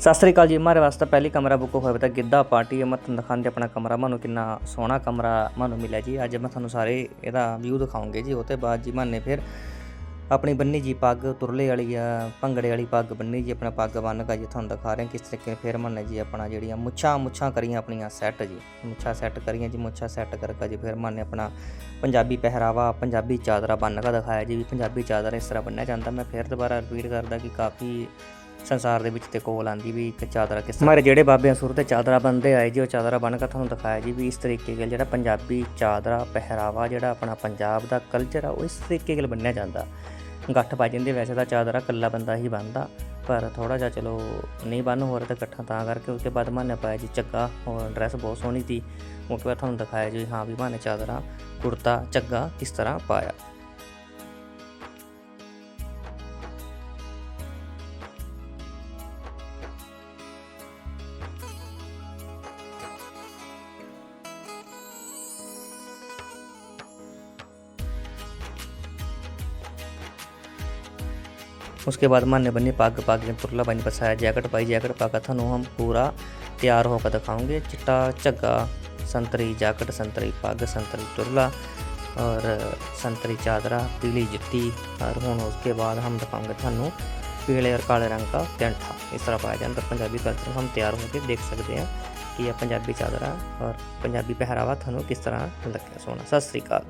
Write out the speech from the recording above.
ਸਤਿ ਸ੍ਰੀ ਅਕਾਲ ਜੀ, ਮਾਰੇ ਵਾਸਤੇ ਪਹਿਲੀ ਕਮਰਾ ਬੁੱਕ ਹੋਇਆ ਤਾਂ ਗਿੱਧਾ ਪਾਰਟੀ ਹੈ ਮੈਂ ਤੁਹਾਨੂੰ ਦਿਖਾਉਂਦੇ ਆਪਣਾ ਕਮਰਾ। ਮੈਨੂੰ ਕਿੰਨਾ ਸੋਹਣਾ ਕਮਰਾ ਮੈਨੂੰ ਮਿਲਿਆ ਜੀ। ਅੱਜ ਮੈਂ ਤੁਹਾਨੂੰ ਸਾਰੇ ਇਹਦਾ ਵਿਊ ਦਿਖਾਉਂਗੇ ਜੀ। ਉਹ ਤੋਂ ਬਾਅਦ ਜੀ ਮਾਨੇ ਫਿਰ ਆਪਣੀ ਬੰਨੀ ਜੀ ਪੱਗ, ਤੁਰਲੇ ਵਾਲੀ ਆ, ਭੰਗੜੇ ਵਾਲੀ ਪੱਗ ਬੰਨੀ ਜੀ, ਆਪਣਾ ਪੱਗ ਬੰਨ ਕੇ ਜੀ ਤੁਹਾਨੂੰ ਦਿਖਾ ਰਹੇ। ਕਿਸ ਤਰੀਕੇ ਫਿਰ ਮਾਨੇ ਜੀ ਆਪਣਾ ਜਿਹੜੀਆਂ ਮੁੱਛਾਂ ਮੁੱਛਾਂ ਕਰੀਆਂ ਆਪਣੀਆਂ ਸੈੱਟ ਜੀ। ਮੁੱਛਾਂ ਸੈੱਟ ਕਰੀਆਂ ਜੀ, ਮੁੱਛਾਂ ਸੈੱਟ ਕਰਕੇ ਜੀ ਫਿਰ ਮਾਨੇ ਆਪਣਾ ਪੰਜਾਬੀ ਪਹਿਰਾਵਾ, ਪੰਜਾਬੀ ਚਾਦਰਾ ਬੰਨ ਕੇ ਦਿਖਾਇਆ ਜੀ। ਵੀ ਪੰਜਾਬੀ ਚਾਦਰ ਇਸ ਤਰ੍ਹਾਂ ਬੰਨਿਆ ਜਾਂਦਾ। ਮੈਂ ਫਿਰ ਦੁਬਾਰਾ ਰਿਪੀਟ ਕਰਦਾ ਕਿ ਕਾਫੀ ਸੰਸਾਰ ਦੇ ਵਿੱਚ ਤੇ ਕੋਲ ਆਂਦੀ ਵੀ ਇੱਕ ਚਾਦਰਾ ਕਿਸ ਮਾਰੇ ਜਿਹੜੇ ਬਾਬੇ ਸੁਰ ਤੇ ਚਾਦਰਾ ਬੰਨਦੇ ਆਏ ਜੀ, ਉਹ ਚਾਦਰਾ ਬਣ ਕੇ ਤੁਹਾਨੂੰ ਦਿਖਾਇਆ ਜੀ ਵੀ ਇਸ ਤਰੀਕੇ ਨਾਲ ਜਿਹੜਾ ਪੰਜਾਬੀ ਚਾਦਰਾ, ਪਹਿਰਾਵਾ ਜਿਹੜਾ ਆਪਣਾ ਪੰਜਾਬ ਦਾ ਕਲਚਰ ਆ, ਉਹ ਇਸ ਤਰੀਕੇ ਨਾਲ ਬੰਨਿਆ ਜਾਂਦਾ। ਗੱਠ ਪਾ ਜਾਂਦੇ, ਵੈਸੇ ਤਾਂ ਚਾਦਰਾ ਇਕੱਲਾ ਬੰਦਾ ਹੀ ਬੰਨਦਾ, ਪਰ ਥੋੜਾ ਜਿਹਾ ਚਲੋ ਨਹੀਂ ਬੰਨ ਹੋ ਰਿਹਾ ਤਾਂ ਇਕੱਠਾ ਤਾਂ ਕਰਕੇ ਉਸ ਤੋਂ ਬਾਅਦ ਮਾਨੇ ਪਾਇਆ ਜੀ ਚੱਗਾ ਔਰ ਡਰੈਸ ਬਹੁਤ ਸੋਹਣੀ ਸੀ। ਉਹ ਤੋਂ ਬਾਅਦ ਤੁਹਾਨੂੰ ਦਿਖਾਇਆ ਜੀ, ਹਾਂ ਵੀ ਮਾਨੇ ਚਾਦਰਾ, ਕੁੜਤਾ, ਚੱਗਾ ਕਿਸ ਤਰ੍ਹਾਂ ਪਾਇਆ। उसके बाद माने बनी पग पग तुरला बनी पसाया जैकेट पाई, जैकेट पा कर थानू हम पूरा तैयार होकर दिखाऊँगे। चिट्टा झग्गा संतरी, जैकेट, संतरी पग संतरी तुरला और संतरी चादरा, पीली जुत्ती और हूँ उसके बाद हम दिखाऊँगे थानू पीले और काले रंग का टेंठा इस तरह पाया जाता पंजाबी कल्चर हम तैयार होकर देख सकते हैं कि यह पंजाबी चादरा और पंजाबी पहरावा थानू किस तरह लगे सोना, सत श्रीकाल